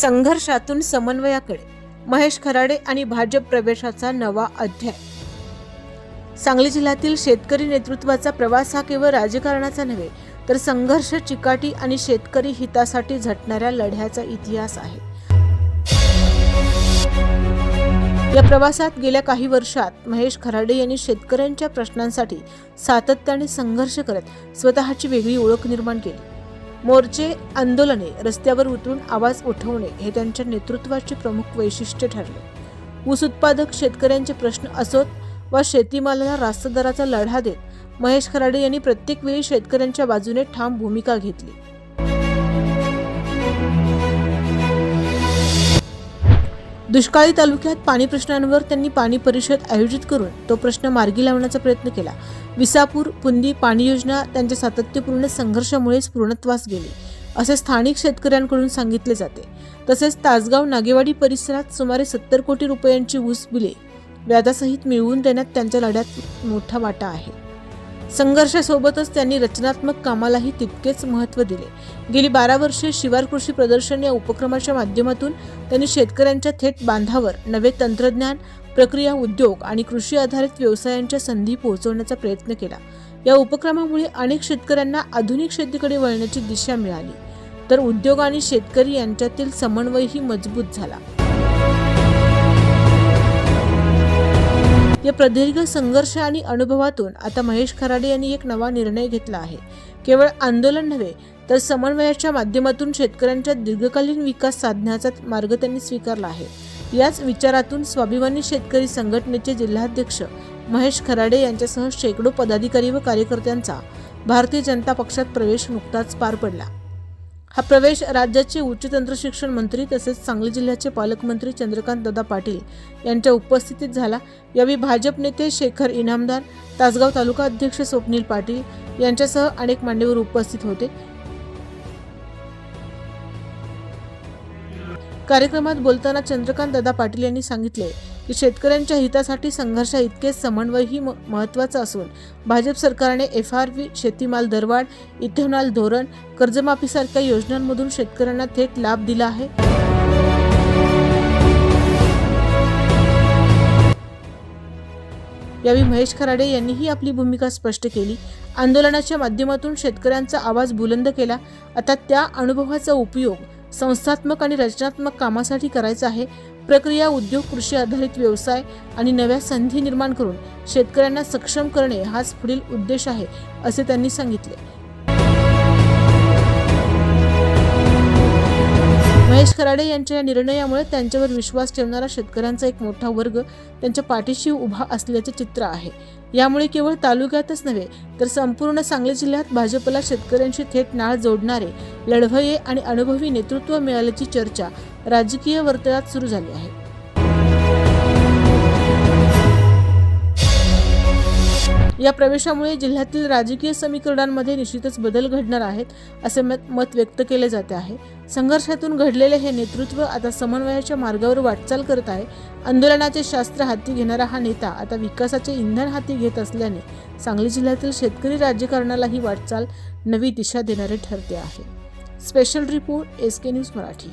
संघर्षातून समन्वयाकडे. महेश खराडे आणि भाजप प्रवेशाचा नवा अध्याय. सांगली जिल्ह्यातील शेतकरी नेतृत्वाचा प्रवास हा केवळ राजकारणाचा नव्हे तर संघर्ष चिकाटी आणि शेतकरी हितासाठी झटणाऱ्या लढ्याचा इतिहास आहे. या प्रवासात गेल्या काही वर्षात महेश खराडे यांनी शेतकऱ्यांच्या प्रश्नांसाठी सातत्याने संघर्ष करत स्वतःची वेगळी ओळख निर्माण केली. मोर्चे आंदोलने रस्त्यावर उतरून आवाज उठवणे हे त्यांच्या नेतृत्वाचे प्रमुख वैशिष्ट्य ठरले. ऊस उत्पादक शेतकऱ्यांचे प्रश्न असोत वा शेतीमालाला रास्त दराचा लढा देत महेश खराडे यांनी प्रत्येक वेळी शेतकऱ्यांच्या बाजूने ठाम भूमिका घेतली. दुष्काळी तालुक्यात पाणी प्रश्नांवर त्यांनी पाणी परिषद आयोजित करून तो प्रश्न मार्गी लावण्याचा प्रयत्न केला. विसापूर पुंदी पाणी योजना त्यांच्या सातत्यपूर्ण संघर्षामुळेच पूर्णत्वास गेली असे स्थानिक शेतकऱ्यांकडून सांगितले जाते. तसेच तासगाव नागेवाडी परिसरात सुमारे सत्तर कोटी रुपयांची ऊस बिले व्याजासहित मिळवून देण्यात त्यांच्या लढ्यात मोठा वाटा आहे. संघर्षासोबतच त्यांनी रचनात्मक कामालाही तितकेच महत्त्व दिले. गेली बारा वर्षे शिवार कृषी प्रदर्शन या उपक्रमाच्या माध्यमातून त्यांनी शेतकऱ्यांच्या थेट बांधावर नवे तंत्रज्ञान प्रक्रिया उद्योग आणि कृषी आधारित व्यवसायांच्या संधी पोहोचवण्याचा प्रयत्न केला. या उपक्रमामुळे अनेक शेतकऱ्यांना आधुनिक शेतीकडे वळण्याची दिशा मिळाली. तर उद्योग आणि शेतकरी यांच्यातील समन्वयही मजबूत झाला. या प्रदीर्घ संघर्ष आणि अनुभवातून आता महेश खराडे यांनी एक नवा निर्णय घेतला आहे. केवळ आंदोलन नव्हे तर समन्वयाच्या माध्यमातून शेतकऱ्यांच्या दीर्घकालीन विकास साधण्याचा मार्ग त्यांनी स्वीकारला आहे. याच विचारातून स्वाभिमानी शेतकरी संघटनेचे जिल्हाध्यक्ष महेश खराडे यांच्यासह शेकडो पदाधिकारी व कार्यकर्त्यांचा भारतीय जनता पक्षात प्रवेश नुकताच पार पडला. हा प्रवेश राज्याचे उच्च तंत्र शिक्षण मंत्री तसेच सांगली जिल्ह्याचे पालकमंत्री चंद्रकांत दादा पाटील यांच्या उपस्थितीत झाला. यावेळी भाजप नेते शेखर इनामदार तासगाव तालुका अध्यक्ष स्वप्नील पाटील यांच्यासह अनेक मान्यवर उपस्थित होते. कार्यक्रमात बोलताना चंद्रकांत दादा पाटील यांनी सांगितले की शेतकऱ्यांच्या हितासाठी संघर्ष इतकेच समन्वयही म- महत्त्वाचा असून भाजप सरकारने एफ आर पी शेतीमाल दरवाढ इथेनॉल धोरण कर्जमाफीसारख्या योजनांमधून शेतकऱ्यांना थेट लाभ दिला आहे. यावेळी महेश खराडे यांनीही आपली भूमिका स्पष्ट केली. आंदोलनाच्या माध्यमातून शेतकऱ्यांचा आवाज बुलंद केला. आता त्या अनुभवाचा उपयोग संस्थात्मक आणि रचनात्मक कामासाठी करायचा आहे. प्रक्रिया उद्योग कृषी आधारित व्यवसाय आणि नव्या संधी निर्माण करून शेतकऱ्यांना सक्षम करणे हाच पुढील उद्देश आहे असे त्यांनी सांगितले. महेश खराडे यांच्या या निर्णयामुळे त्यांच्यावर विश्वास ठेवणारा शेतकऱ्यांचा एक मोठा वर्ग त्यांच्या पाठीशी उभा असल्याचे चित्र आहे. यामुळे केवळ तालुक्यातच नव्हे तर संपूर्ण सांगली जिल्ह्यात भाजपला शेतकऱ्यांशी थेट नाळ जोडणारे लढवये आणि अनुभवी नेतृत्व मिळाल्याची चर्चा राजकीय वर्तुळात सुरू झाली आहे. या प्रवेशामुळे जिल्ह्यातील राजकीय समीकरणांमध्ये निश्चितच बदल घडणार आहेत असे मत मत व्यक्त केले जाते आहे. संघर्षातून घडलेले हे नेतृत्व आता समन्वयाच्या मार्गावर वाटचाल करत आहे. आंदोलनाचे शास्त्र हाती घेणारा हा नेता आता विकासाचे इंधन हाती घेत असल्याने सांगली जिल्ह्यातील शेतकरी राजकारणाला ही वाटचाल नवी दिशा देणारे ठरते आहे. Special report S K news Marathi.